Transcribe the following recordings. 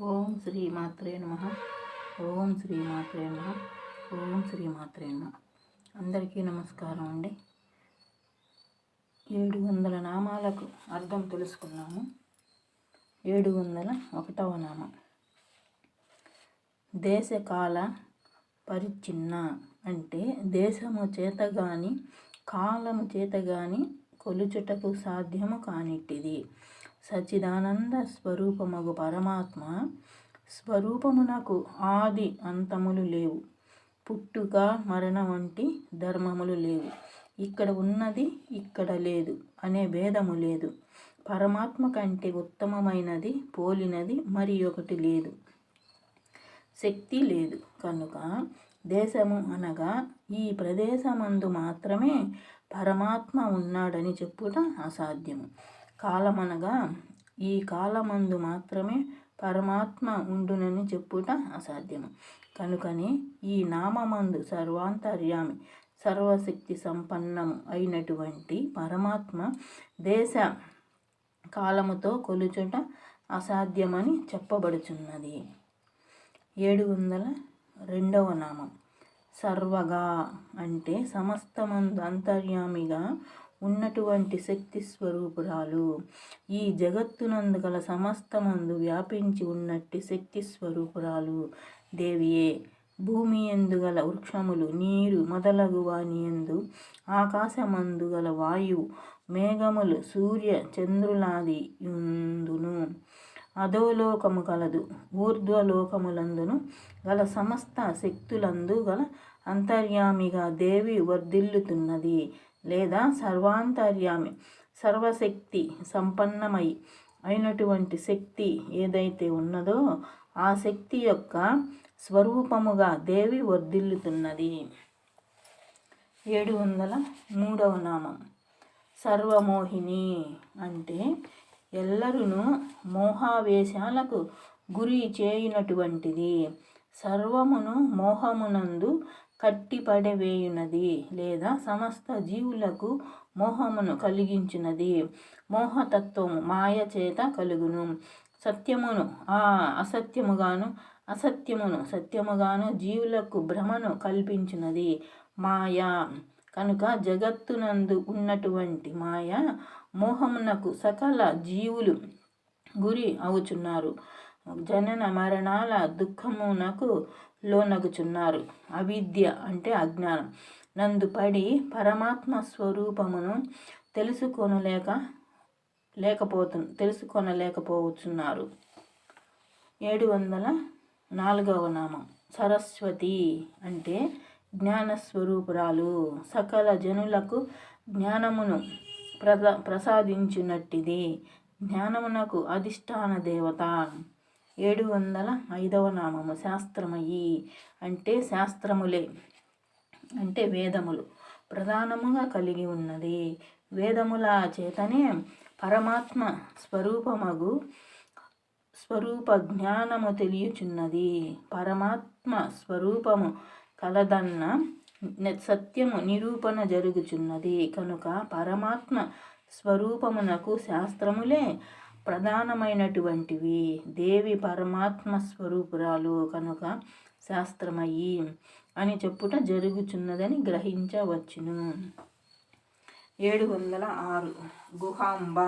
ఓం శ్రీ మాత్రే నమ. ఓం శ్రీ మాత్రే నమ. ఓం శ్రీ మాత్రే నమ. అందరికీ నమస్కారం అండి. ఏడు వందల నామాలకు అర్థం తెలుసుకున్నాము. ఏడు వందల ఒకటవ నామం. దేశకాల పరిచ్ఛిన్న అంటే దేశము చేత గాని కాలము చేత గాని కొలుచుటకు సాధ్యము కానిట్టిది. సచ్చిదానంద స్వరూపమగు పరమాత్మ స్వరూపమునకు ఆది అంతములు లేవు. పుట్టుక మరణ వంటి ధర్మములు లేవు. ఇక్కడ ఉన్నది ఇక్కడ లేదు అనే భేదము లేదు. పరమాత్మ కంటే ఉత్తమమైనది పోలినది మరి ఒకటి లేదు. శక్తి లేదు. కనుక దేశము అనగా ఈ ప్రదేశమందు మాత్రమే పరమాత్మ ఉన్నాడని చెప్పుట అసాధ్యము. కాలమనగా ఈ కాలమందు మాత్రమే పరమాత్మ ఉండునని చెప్పుట అసాధ్యము. కనుకనే ఈ నామమందు సర్వాంతర్యామి సర్వశక్తి సంపన్నము అయినటువంటి పరమాత్మ దేశ కాలముతో కొలుచుట అసాధ్యమని చెప్పబడుచున్నది. ఏడు వందల రెండవ నామం. సర్వగా అంటే సమస్తమందు అంతర్యామిగా ఉన్నటువంటి శక్తి స్వరూపురాలు. ఈ జగత్తునందు గల సమస్తమందు వ్యాపించి ఉన్నట్టు శక్తి స్వరూపురాలు. దేవియే భూమి ఎందుగల వృక్షములు నీరు మొదలగు వాని ఎందు ఆకాశమందు గల వాయువు మేఘములు సూర్య చంద్రులాది ఉందును అధోలోకము కలదు ఊర్ధ్వలోకములందును గల సమస్త శక్తులందు గల అంతర్యామిగా దేవి వర్ధిల్లుతున్నది. లేదా సర్వాంతర్యామి సర్వశక్తి సంపన్నమై అయినటువంటి శక్తి ఏదైతే ఉన్నదో ఆ శక్తి యొక్క స్వరూపముగా దేవి వర్ధిల్లుతున్నది. ఏడు వందల మూడవ నామం. సర్వమోహిని అంటే ఎల్లరును మోహావేశాలకు గురి చేయునటువంటిది. సర్వమును మోహమునందు కట్టిపడవేయునది లేదా సమస్త జీవులకు మోహమును కలిగించినది. మోహతత్వము మాయ చేత కలుగును. సత్యమును ఆ అసత్యముగాను అసత్యమును సత్యముగాను జీవులకు భ్రమను కల్పించినది. మాయ కనుక జగత్తునందు ఉన్నటువంటి మాయ మోహమునకు సకల జీవులు గురి అవుచున్నారు. జనన మరణాల దుఃఖమునకు లోనగుచున్నారు. అవిద్య అంటే అజ్ఞానం. నందుపడి పరమాత్మ స్వరూపమును తెలుసుకొనలేక లేకపోతు తెలుసుకొనలేకపోవచ్చున్నారు ఏడు వందల నాలుగవ నామం. సరస్వతి అంటే జ్ఞానస్వరూపురాలు. సకల జనులకు జ్ఞానమును ప్రసా ప్రసాదించునట్టిది. జ్ఞానమునకు అధిష్టాన దేవత. ఏడు వందల ఐదవ నామము శాస్త్రమయి అంటే శాస్త్రములే అంటే వేదములు. ప్రధానముగా కలిగి ఉన్నది వేదముల చేతనే పరమాత్మ స్వరూపమగు స్వరూప జ్ఞానము తెలియచున్నది. పరమాత్మ స్వరూపము కలదన్న సత్యము నిరూపణ జరుగుచున్నది. కనుక పరమాత్మ స్వరూపమునకు శాస్త్రములే ప్రధానమైనటువంటివి. దేవి పరమాత్మ స్వరూపురాలు కనుక శాస్త్రమయ్యి అని చెప్పుట జరుగుచున్నదని గ్రహించవచ్చును. ఏడు వందల ఆరు. గుహాంబ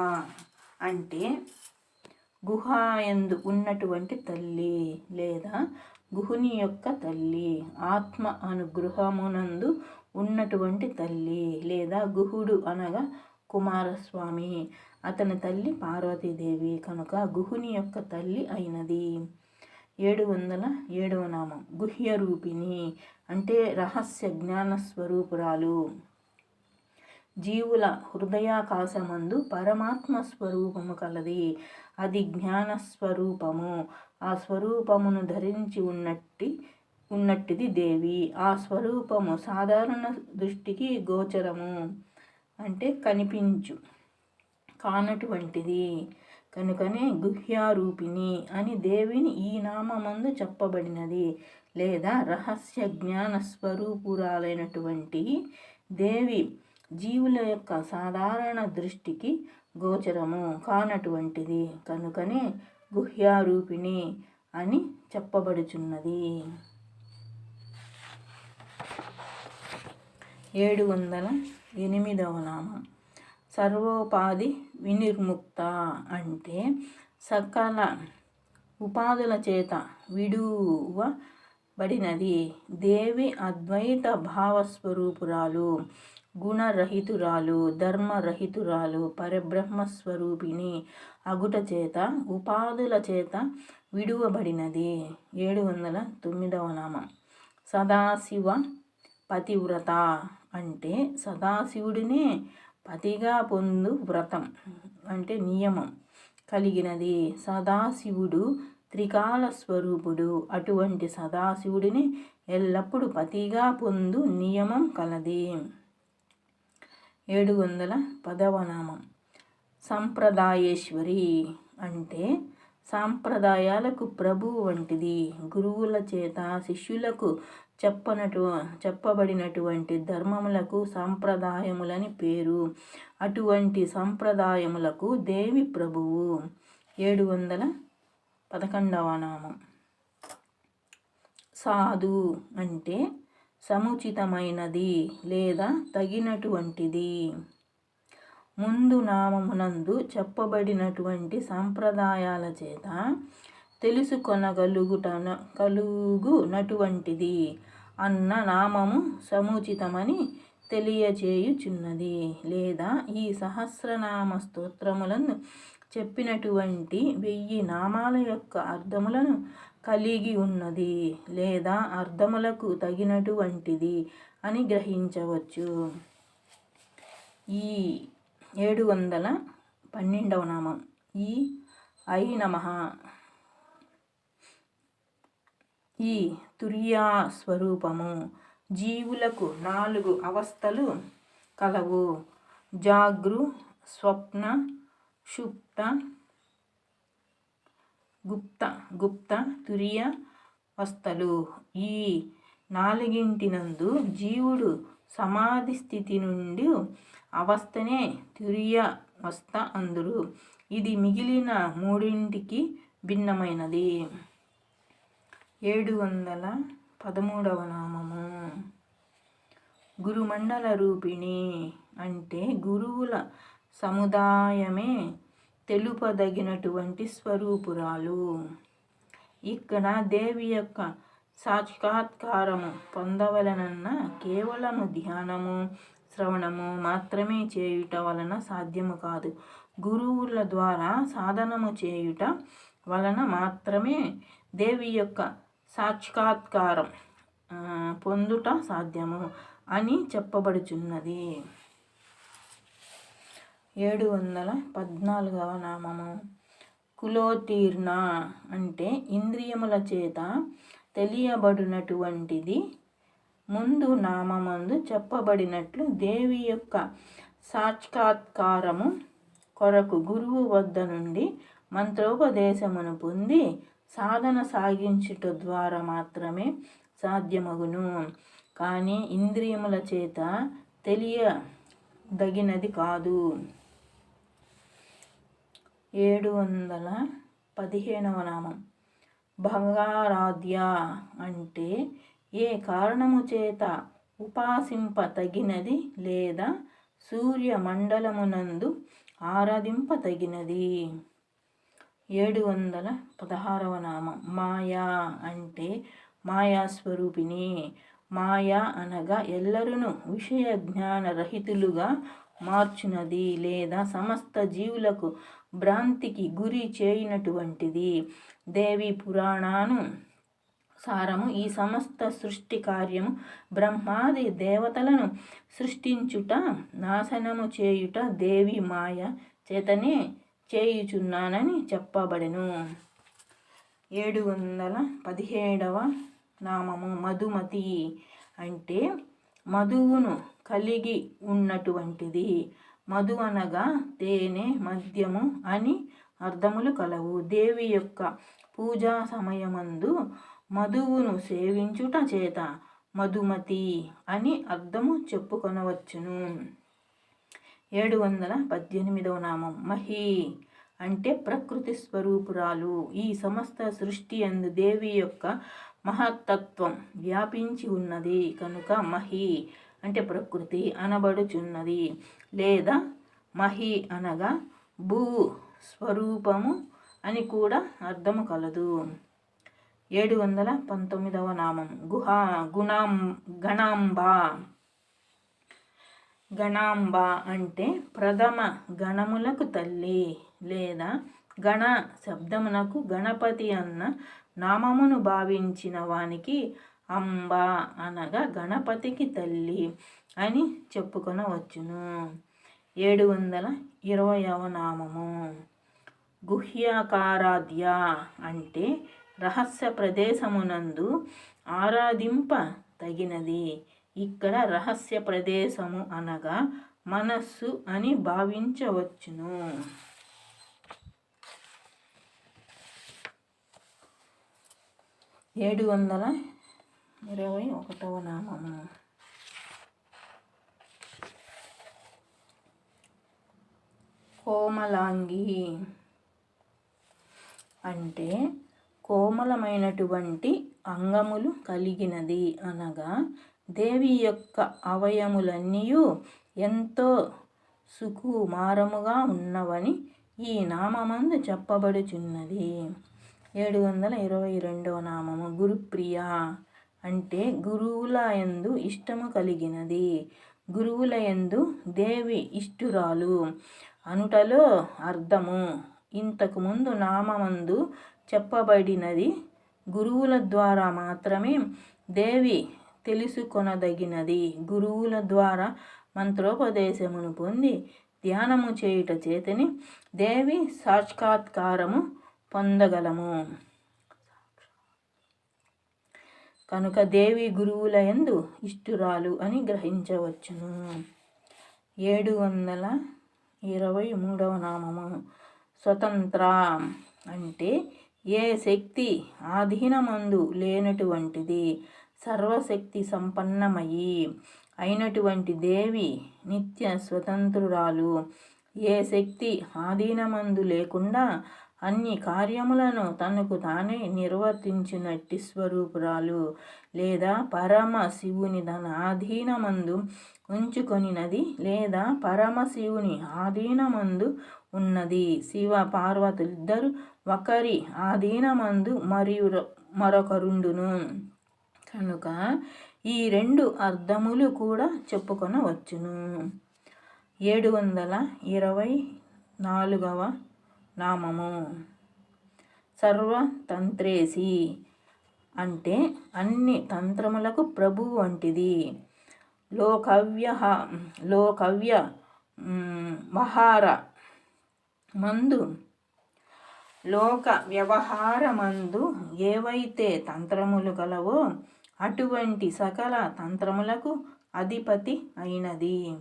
అంటే గుహాయందు ఉన్నటువంటి తల్లి లేదా గుహుని యొక్క తల్లి ఆత్మ అనుగృహమునందు ఉన్నటువంటి తల్లి లేదా గుహుడు అనగా కుమారస్వామి. అతని తల్లి పార్వతీదేవి కనుక గుహుని యొక్క తల్లి అయినది. ఏడు వందల ఏడవ నామం. గుహ్య రూపిణి అంటే రహస్య జ్ఞాన స్వరూపురాలు జీవుల హృదయాకాశమందు పరమాత్మ స్వరూపము కలది. అది జ్ఞాన స్వరూపము ఆ స్వరూపమును ధరించి ఉన్నట్టి ఉన్నట్టిది దేవి. ఆ స్వరూపము సాధారణ దృష్టికి గోచరము. అంటే కనిపించు. కానటువంటిది. కనుకనే గుహ్యారూపిణి అని దేవిని ఈ నామందు చెప్పబడినది. లేదా రహస్య జ్ఞాన స్వరూపురాలైనటువంటి దేవి జీవుల యొక్క సాధారణ దృష్టికి గోచరము కానటువంటిది. కనుకనే గుహ్యారూపిణి అని చెప్పబడుచున్నది. ఏడు వందల ఎనిమిదవ నామం సర్వోపాధి వినిర్ముక్త అంటే సకల ఉపాధుల చేత విడువబడినది. దేవి అద్వైత భావస్వరూపురాలు గుణరహితురాలు ధర్మరహితురాలు పరబ్రహ్మస్వరూపిణి అగుట చేత ఉపాధుల చేత విడువబడినది. ఏడు వందల తొమ్మిదవ నామం సదాశివ పతివ్రత. అంటే సదాశివుడినే పతిగా పొందు వ్రతం అంటే నియమం కలిగినది. సదాశివుడు త్రికాల స్వరూపుడు. అటువంటి సదాశివుడిని ఎల్లప్పుడూ పతిగా పొందు నియమం కలది. ఏడు వందల పదవ నామం సంప్రదాయేశ్వరి అంటే సాంప్రదాయాలకు ప్రభువు వంటిది. గురువుల చేత శిష్యులకు చెప్పనటు చెప్పబడినటువంటి ధర్మములకు సంప్రదాయములని పేరు. అటువంటి సంప్రదాయములకు దేవి ప్రభువు. ఏడు వందల పదకొండవ నామం. సాధు అంటే సముచితమైనది లేదా తగినటువంటిది. ముందు నామమునందు చెప్పబడినటువంటి సంప్రదాయాల చేత తెలుసుకొనగలుగుటన కలుగునటువంటిది అన్న నామము సముచితమని తెలియచేయుచున్నది. లేదా ఈ సహస్రనామ స్తోత్రములను చెప్పినటువంటి వెయ్యి నామాల యొక్క అర్థములను కలిగి ఉన్నది. లేదా అర్థములకు తగినటువంటిది అని గ్రహించవచ్చు. ఈ ఏడు వందల పన్నెండవ నామం. ఈ ఐ నమ. ఈ తుర్యా స్వరూపము జీవులకు నాలుగు అవస్థలు కలవు. జాగృ స్వప్న షుప్త గుప్త గుప్త తురియ అవస్థలు ఈ నాలుగింటినందు జీవుడు సమాధి స్థితి నుండి అవస్థనే తురియ అవస్థ అందురు. ఇది మిగిలిన మూడింటికి భిన్నమైనది. ఏడు వందల పదమూడవ నామము. గురుమండల రూపిణి అంటే గురువుల సముదాయమే తెలుపదగినటువంటి స్వరూపురాలు. ఇక్కడ దేవి యొక్క సాక్షాత్కారము పొందవలనన్న కేవలము ధ్యానము శ్రవణము మాత్రమే చేయుట వలన సాధ్యము కాదు. గురువుల ద్వారా సాధనము చేయుట వలన మాత్రమే దేవి యొక్క సాక్షాత్కారం పొందుట సాధ్యము అని చెప్పబడుచున్నది. ఏడు వందల పద్నాలుగవ నామము. కులోతీర్ణ అంటే ఇంద్రియముల చేత తెలియబడినటువంటిది. ముందు నామందు చెప్పబడినట్లు దేవి యొక్క సాక్షాత్కారము కొరకు గురువు వద్ద నుండి మంత్రోపదేశమును పొంది సాధన సాగించుట ద్వారా మాత్రమే సాధ్యమగును. కానీ ఇంద్రియముల చేత తెలియదగినది కాదు. ఏడు వందల పదిహేనవ నామం. బంగారాధ్య అంటే ఏ కారణము చేత ఉపాసింప తగినది లేదా సూర్యమండలమునందు ఆరాధింపతగినది? ఏడు వందల పదహారవ నామం. మాయా అంటే మాయాస్వరూపిణి. మాయా అనగా ఎల్లరును విషయ జ్ఞాన రహితులుగా మార్చునది లేదా సమస్త జీవులకు భ్రాంతికి గురి చేయనటువంటిది. దేవి పురాణాను సారము ఈ సమస్త సృష్టి కార్యము బ్రహ్మాది దేవతలను సృష్టించుట నాశనము చేయుట దేవి మాయ చేతనే చేయుచున్నానని చెప్పబడెను. ఏడు వందల పదిహేడవ నామము మధుమతి అంటే మధువును కలిగి ఉన్నటువంటిది. మధు అనగా తేనె మద్యము అని అర్థములు కలవు. దేవి యొక్క పూజా సమయమందు మధువును సేవించుట చేత మధుమతి అని అర్థము చెప్పుకొనవచ్చును. ఏడు వందల పద్దెనిమిదవ నామం. మహి అంటే ప్రకృతి స్వరూపురాలు. ఈ సమస్త సృష్టి అందు దేవి యొక్క మహత్తత్వం వ్యాపించి ఉన్నది. కనుక మహి అంటే ప్రకృతి అనబడుచున్నది. లేదా మహి అనగా భూ స్వరూపము అని కూడా అర్థము కలదు. ఏడు వందల పంతొమ్మిదవ నామం. గుహా గుణాం గణాంబ గణాంబ అంటే ప్రథమ గణములకు తల్లి లేదా గణ శబ్దమునకు గణపతి అన్న నామమును భావించిన వానికి అంబ అనగా గణపతికి తల్లి అని చెప్పుకొనవచ్చును. ఏడు వందల ఇరవయవ నామము. గుహ్యాకారాధ్య అంటే రహస్య ప్రదేశమునందు ఆరాధింప తగినది. ఇక్కడ రహస్య ప్రదేశము అనగా మనస్సు అని భావించవచ్చును. ఏడు వందల ఇరవై ఒకటవ నామము. కోమలాంగి అంటే కోమలమైనటువంటి అంగములు కలిగినది అనగా దేవి యొక్క అవయములన్నీ ఎంతో సుకుమారముగా ఉన్నవని ఈ నామమందు చెప్పబడుచున్నది. ఏడు వందల ఇరవై రెండవ నామము గురుప్రియ. అంటే గురువుల ఎందు ఇష్టము కలిగినది. గురువుల ఎందు దేవి ఇష్టురాలు. అనుటలో అర్థము. ఇంతకుముందు నామందు చెప్పబడినది గురువుల ద్వారా మాత్రమే దేవి తెలుసుకొనదగినది. గురువుల ద్వారా మంత్రోపదేశమును పొంది ధ్యానము చేయుట చేతని దేవి సాక్షాత్కారము పొందగలము. కనుక దేవి గురువుల ఎందు ఇష్టురాలు అని గ్రహించవచ్చును. ఏడు వందల ఇరవై మూడవ నామము స్వతంత్ర. అంటే ఏ శక్తి ఆధీనమందు లేనటువంటిది. సర్వశక్తి సంపన్నమయి. అయినటువంటి దేవి నిత్య స్వతంత్రురాలు. ఏ శక్తి ఆధీనమందు లేకుండా అన్ని కార్యములను తనకు తానే నిర్వర్తించినట్టి స్వరూపురాలు. లేదా పరమ శివుని తన ఆధీనమందు ఉంచుకొనినది లేదా పరమశివుని ఆధీనమందు ఉన్నది. శివ పార్వతులిద్దరు ఒకరి ఆధీనమందు మరియు మరొకరుండును. కనుక ఈ రెండు అర్థములు కూడా చెప్పుకొనవచ్చును. ఏడు వందల ఇరవై నాలుగవ నామము. సర్వతంత్రేసి అంటే అన్ని తంత్రములకు ప్రభు వంటిది. లోకవ్య లోకవ్య మహార మందు లోక వ్యవహారమందు ఏవైతే తంత్రములు కలవో అటువంటి సకల తంత్రములకు అధిపతి అయినది.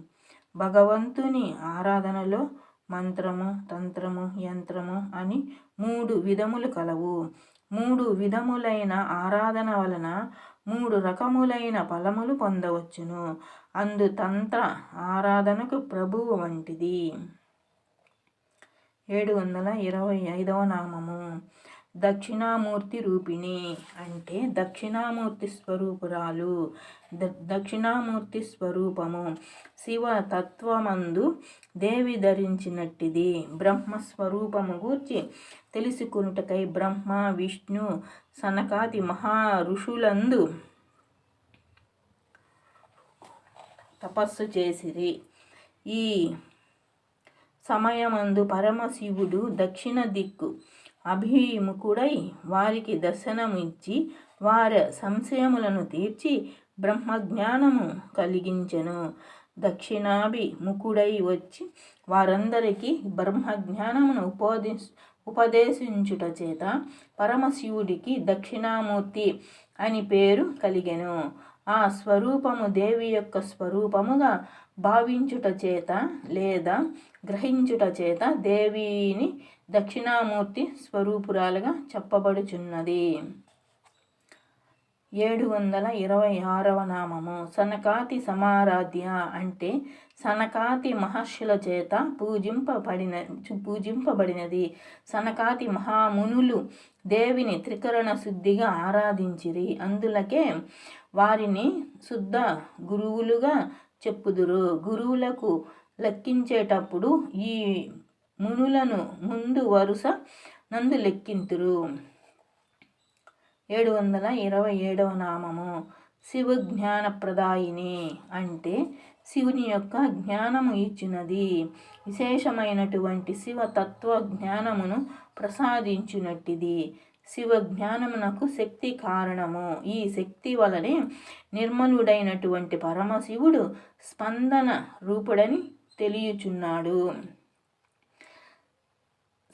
భగవంతుని ఆరాధనలో మంత్రము తంత్రము యంత్రము అని మూడు విధములు కలవు. మూడు విధములైన ఆరాధన వలన మూడు రకములైన ఫలములు పొందవచ్చును. అందు తంత్ర ఆరాధనకు ప్రభువు వంటిది. ఏడు వందల ఇరవై ఐదవ నామము. దక్షిణామూర్తి రూపిణి అంటే దక్షిణామూర్తి స్వరూపురాలు. ద దక్షిణామూర్తి స్వరూపము శివ తత్వమందు దేవి ధరించినట్టిది. బ్రహ్మస్వరూపము గూర్చి తెలుసుకున్నటకై బ్రహ్మ విష్ణు సనకాది మహా ఋషులందు తపస్సు చేసిరి. ఈ సమయమందు పరమశివుడు దక్షిణ దిక్కు అభిముఖుడై వారికి దర్శనమిచ్చి వారి సంశయములను తీర్చి బ్రహ్మజ్ఞానము కలిగించెను. దక్షిణాభిముఖుడై వచ్చి వారందరికీ బ్రహ్మజ్ఞానమును ఉపదే ఉపదేశించుట చేత పరమశివుడికి దక్షిణామూర్తి అని పేరు కలిగెను. ఆ స్వరూపము దేవి యొక్క స్వరూపముగా భావించుట చేత లేదా గ్రహించుట చేత దేవిని దక్షిణామూర్తి స్వరూపురాలుగా చెప్పబడుచున్నది. ఏడు వందల ఇరవై ఆరవ నామము. సనకాతి సమారాధ్య అంటే సనకాతి మహర్షుల చేత పూజింపబడిన పూజింపబడినది. సనకాతి మహామునులు దేవిని త్రికరణ శుద్ధిగా ఆరాధించిరి. అందులకే వారిని శుద్ధ గురువులుగా చెప్పుదురు. గురువులకు లెక్కించేటప్పుడు ఈ మునులను ముందు వరుస నందు లెక్కింతురు. ఏడు వందల ఇరవై ఏడవ నామము. శివ జ్ఞానప్రదాయిని అంటే శివుని యొక్క జ్ఞానము ఇచ్చినది. విశేషమైనటువంటి శివ తత్వ జ్ఞానమును ప్రసాదించినట్టిది. శివ జ్ఞానమునకు శక్తి కారణము. ఈ శక్తి వలనే నిర్మలుడైనటువంటి పరమశివుడు స్పందన రూపుడని తెలియచున్నాడు.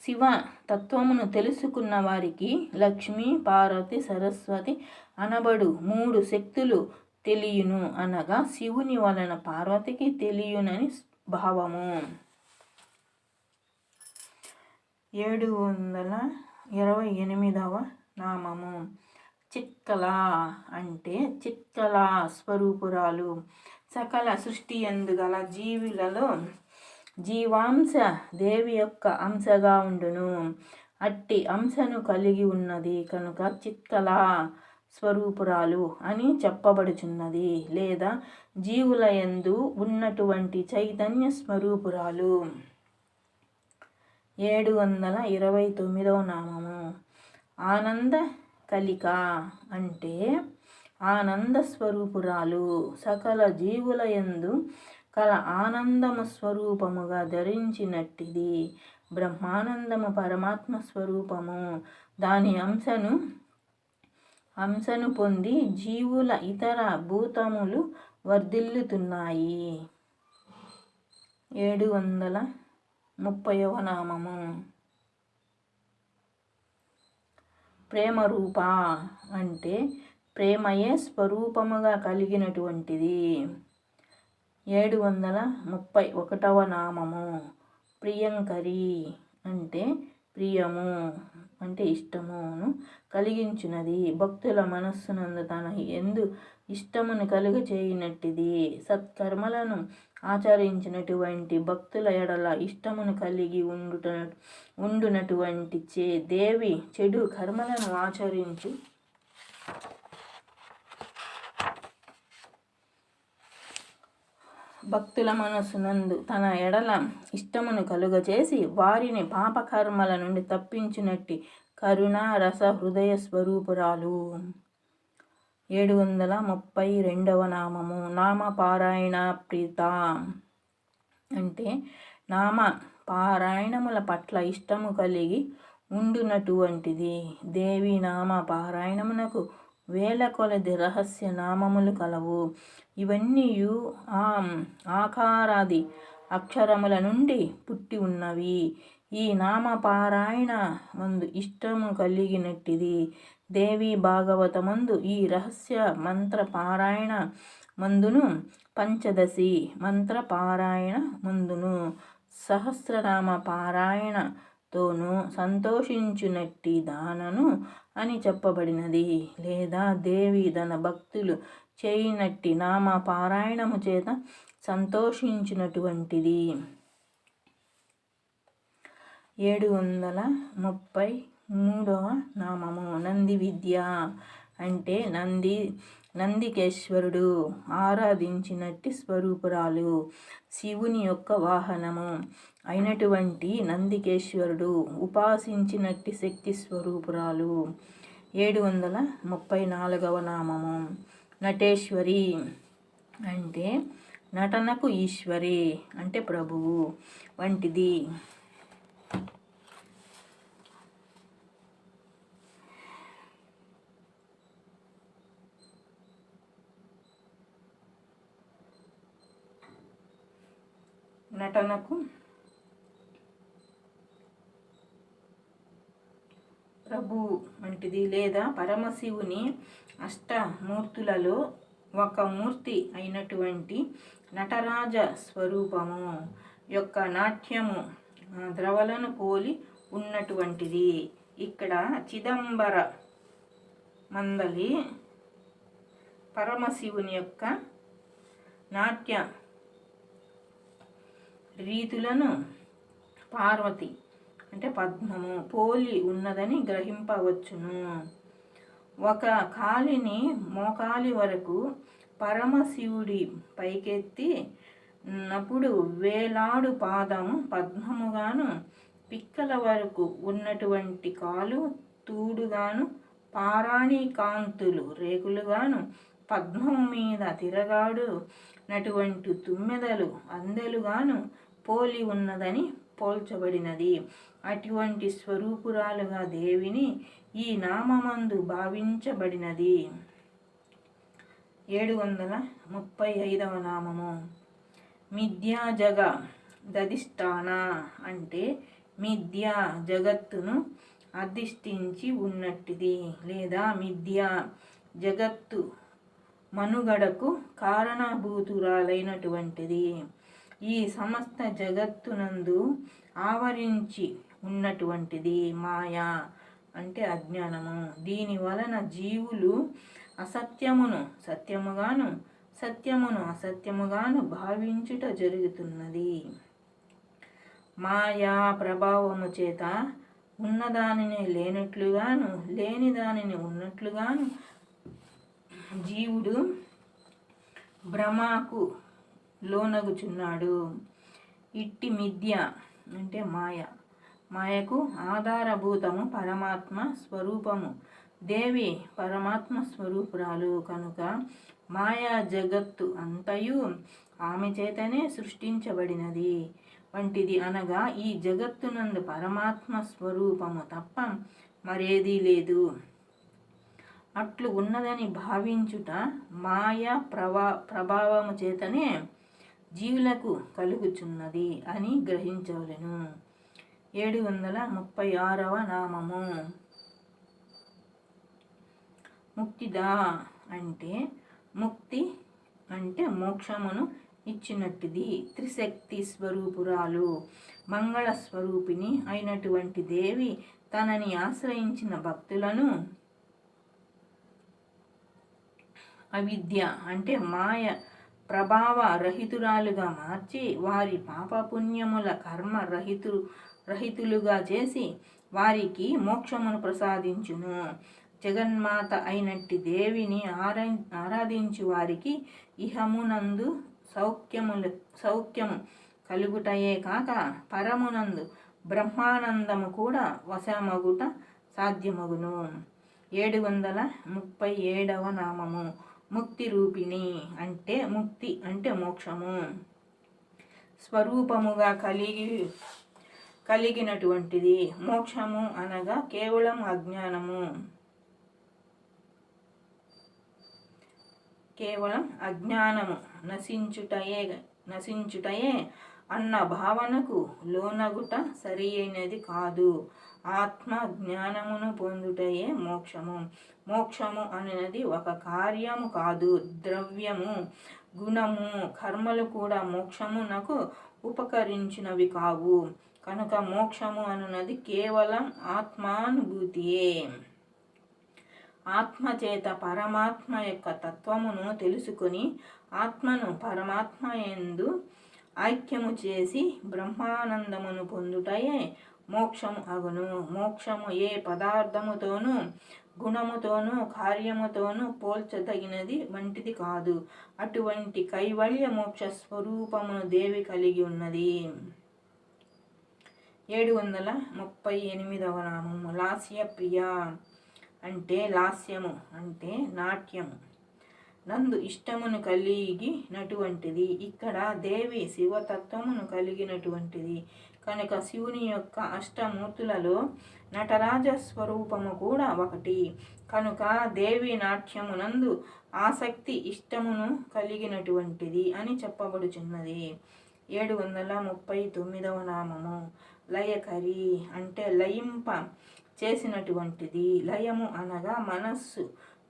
శివ తత్వమును తెలుసుకున్న వారికి లక్ష్మి పార్వతి సరస్వతి అనబడు మూడు శక్తులు తెలియను అనగా శివుని వలన పార్వతికి తెలియనని భావము. ఏడు వందల ఇరవై ఎనిమిదవ నామము. చిత్కళ అంటే చిత్కళ స్వరూపురాలు. సకల సృష్టి ఎందుగల జీవులలో జీవాంశ దేవి యొక్క అంశగా ఉండును. అట్టి అంశను కలిగి ఉన్నది కనుక చిత్కళ స్వరూపురాలు అని చెప్పబడుచున్నది. లేదా జీవుల ఎందు ఉన్నటువంటి చైతన్య స్వరూపురాలు. ఏడు వందల ఇరవై తొమ్మిదవ నామము. ఆనంద కలిక అంటే ఆనంద స్వరూపురాలు సకల జీవుల ఎందు కల ఆనందము స్వరూపముగా ధరించినట్టిది. బ్రహ్మానందము పరమాత్మ స్వరూపము. దాని అంశను అంశను పొంది జీవుల ఇతర భూతములు వర్ధిల్లుతున్నాయి. ఏడు వందల ముప్పయవ నామము. ప్రేమరూప అంటే ప్రేమయే స్వరూపముగా కలిగినటువంటిది. ఏడు వందల ముప్పై ఒకటవ నామము. ప్రియంకరి అంటే ప్రియము అంటే ఇష్టమును కలిగించినది. భక్తుల మనస్సునందు తన ఎందు ఇష్టమును కలుగ చేయనట్టిది సత్కర్మలను ఆచరించినటువంటి భక్తుల ఎడల ఇష్టమును కలిగి ఉండుట ఉండునటువంటి చే దేవి చెడు కర్మలను ఆచరించు. భక్తుల మనసునందు తన ఎడల ఇష్టమును కలుగచేసి వారిని పాపకర్మల నుండి తప్పించినట్టి కరుణ రస హృదయ స్వరూపురాలు. ఏడు వందల ముప్పై రెండవ నామము. నామ పారాయణ ప్రీత అంటే నామ పారాయణముల పట్ల ఇష్టము కలిగి ఉండునటువంటిది. దేవి నామ పారాయణమునకు వేల కొలది రహస్య నామములు కలవు. ఇవన్నీ ఆ ఆకారాది అక్షరముల నుండి పుట్టి ఉన్నవి. ఈ నామపారాయణ మందు ఇష్టము కలిగినట్టిది. దేవి భాగవతమందు ఈ రహస్య మంత్ర పారాయణ మందును పంచదశి మంత్ర పారాయణ మందును సహస్రనామ పారాయణతోనూ సంతోషించునట్టి దానను అని చెప్పబడినది. లేదా దేవి తన భక్తులు చేయనట్టి నామ పారాయణము చేత సంతోషించినటువంటిది. ఏడు వందల ముప్పై మూడవ నామము. నంది విద్య అంటే నంది నందికేశ్వరుడు ఆరాధించినట్టి స్వరూపురాలు. శివుని యొక్క వాహనము. అయినటువంటి నందికేశ్వరుడు ఉపాసించినట్టి శక్తి స్వరూపురాలు. ఏడు వందల ముప్పై నాలుగవ నామము. నటేశ్వరి అంటే నటనకు ఈశ్వరి అంటే ప్రభువు వంటిది. నటనకు ప్రభు వంటిది లేదా పరమశివుని అష్టమూర్తులలో ఒక మూర్తి అయినటువంటి నటరాజ స్వరూపము యొక్క నాట్యము ద్రవలను పోలి ఉన్నటువంటిది. ఇక్కడ చిదంబర మందలి పరమశివుని యొక్క నాట్య రీతులను పార్వతి అంటే పద్మము పోలి ఉన్నదని గ్రహింపవచ్చును. ఒక కాలిని మోకాలి వరకు పరమశివుడి పైకెత్తి నప్పుడు వేలాడు పాదము పద్మముగాను పిక్కల వరకు ఉన్నటువంటి కాలు తూడుగాను పారాణి కాంతులు రేకులుగాను పద్మము మీద తిరగాడు. నటువంటి తుమ్మెదలు అందెలుగాను పోలి ఉన్నదని పోల్చబడినది. అటువంటి స్వరూపురాలుగా దేవిని ఈ నామమందు భావించబడినది. ఏడు వందల ముప్పై ఐదవ నామము. మిథ్యా జగ దధిష్టాన అంటే మిథ్యా జగత్తును అధిష్ఠించి ఉన్నట్టిది లేదా మిథ్యా జగత్తు మనుగడకు కారణభూతురాలైనటువంటిది. ఈ సమస్త జగత్తునందు ఆవరించి ఉన్నటువంటిది మాయా అంటే అజ్ఞానము. దీని వలన జీవులు అసత్యమును సత్యముగాను సత్యమును అసత్యముగాను భావించుట జరుగుతున్నది. మాయా ప్రభావము చేత ఉన్నదానిని లేనట్లుగాను లేని దానిని ఉన్నట్లుగాను జీవుడు భ్రమకు లోనగుచున్నాడు. ఇట్టి మిథ్య అంటే మాయ. మాయకు ఆధారభూతము పరమాత్మ స్వరూపము. దేవి పరమాత్మ స్వరూపురాలు. కనుక మాయా జగత్తు అంతయు ఆమె చేతనే సృష్టించబడినది. వంటిది అనగా ఈ జగత్తునందు పరమాత్మ స్వరూపము తప్ప మరేదీ లేదు. అట్లు ఉన్నదని భావించుట మాయ ప్రభా ప్రభావము చేతనే జీవులకు కలుగుచున్నది అని గ్రహించవలను. ఏడు వందల ముప్పై ఆరవ నామము. ముక్తిదా అంటే ముక్తి అంటే మోక్షమును ఇచ్చినట్టుది. త్రిశక్తి స్వరూపురాలు మంగళ స్వరూపిణి అయినటువంటి దేవి తనని ఆశ్రయించిన భక్తులను అవిద్య అంటే మాయ ప్రభావ రహితురాలుగా మార్చి వారి పాపపుణ్యముల కర్మ రహితు రహితులుగా చేసి వారికి మోక్షమును ప్రసాదించును. జగన్మాత అయినట్టి దేవిని ఆరా ఆరాధించి వారికి ఇహమునందు సౌఖ్యములు సౌఖ్యము కలుగుటయే కాక పరమునందు బ్రహ్మానందము కూడా వశమగుట సాధ్యమగును. ఏడు వందల ముప్పై ఏడవ నామము. ముక్తి రూపిణి అంటే ముక్తి అంటే మోక్షము. స్వరూపముగా కలిగి కలిగినటువంటిది మోక్షము అనగా కేవలం అజ్ఞానము. కేవలం అజ్ఞానము. నశించుటయే నశించుటయే అన్న భావనకు లోనగుట సరి అయినది కాదు. ఆత్మ జ్ఞానమును పొందుటయే మోక్షము. మోక్షము అనేది ఒక కార్యము కాదు ద్రవ్యము గుణము. కర్మలు కూడా మోక్షమునకు ఉపకరించినవి కావు. కనుక మోక్షము అనున్నది కేవలం ఆత్మానుభూతియే. ఆత్మచేత పరమాత్మ యొక్క తత్వమును తెలుసుకొని ఆత్మను పరమాత్మ ఎందు ఐక్యము చేసి బ్రహ్మానందమును పొందుటయే మోక్షము అగును. మోక్షము ఏ పదార్థముతోనూ గుణముతోనూ కార్యముతోనూ పోల్చదగినది వంటిది కాదు. అటువంటి కైవల్య మోక్ష స్వరూపమును దేవి కలిగి ఉన్నది. ఏడు వందల ముప్పై ఎనిమిదవ నామము లాస్య ప్రియ అంటే లాస్యము అంటే నాట్యము. నందు ఇష్టమును కలిగినటువంటిది ఇక్కడ దేవి శివతత్వమును కలిగినటువంటిది. కనుక శివుని యొక్క అష్టమూర్తులలో నటరాజ స్వరూపము కూడా ఒకటి. కనుక దేవి నాట్యమునందు ఆసక్తి ఇష్టమును కలిగినటువంటిది అని చెప్పబడుచున్నది. ఏడు వందల ముప్పై తొమ్మిదవ నామము. లయకరి అంటే లయింప చేసినటువంటిది. లయము అనగా మనస్సు.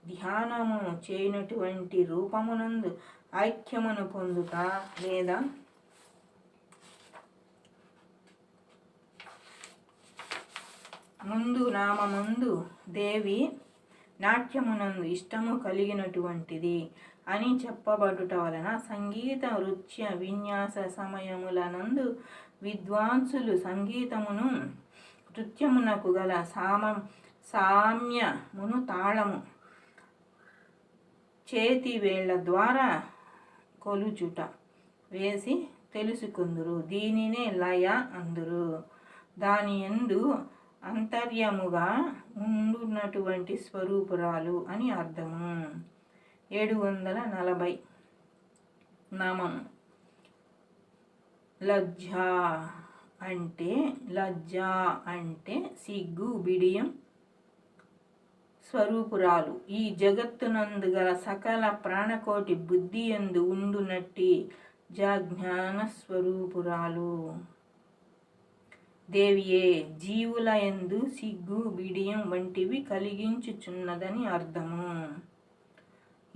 ధ్యానము చేయనటువంటి రూపమునందు ఐక్యమును పొందుట లేదా ముందు నామముందు దేవి నాట్యమునందు ఇష్టము కలిగినటువంటిది అని చెప్పబడుట వలన సంగీత నృత్య విన్యాస సమయములనందు విద్వాంసులు సంగీతమును నృత్యమునకు గల సామ సామ్యమును తాళము చేతి వేళ్ళ ద్వారా కొలుచుట వేసి తెలుసుకుందురు. దీనినే లయ అందురు. దాని ఎందు అంతర్యముగా ఉండున్నటువంటి స్వరూపురాలు అని అర్థము. ఏడు వందల నలభై నామం. లజ్జ అంటే లజ్జ అంటే సిగ్గు బిడియం స్వరూపురాలు. ఈ జగత్తునందు గల సకల ప్రాణకోటి బుద్ధి ఎందు ఉండునట్టి జాజ్ఞాన స్వరూపురాలు. దేవియే జీవుల ఎందు సిగ్గు బిడియం వంటివి కలిగించుచున్నదని అర్థము.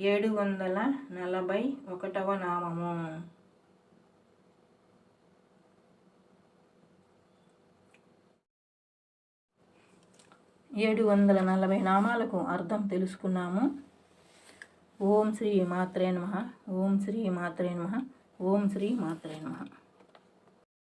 ఏడు వందల నలభై ఒకటవ నామము. ఏడు వందల నలభై నామాలకు అర్థం తెలుసుకున్నాము. ఓం శ్రీ మాత్రే నమ. ఓం శ్రీ మాత్రే నమ. ఓం శ్రీ మాత్రే నమ.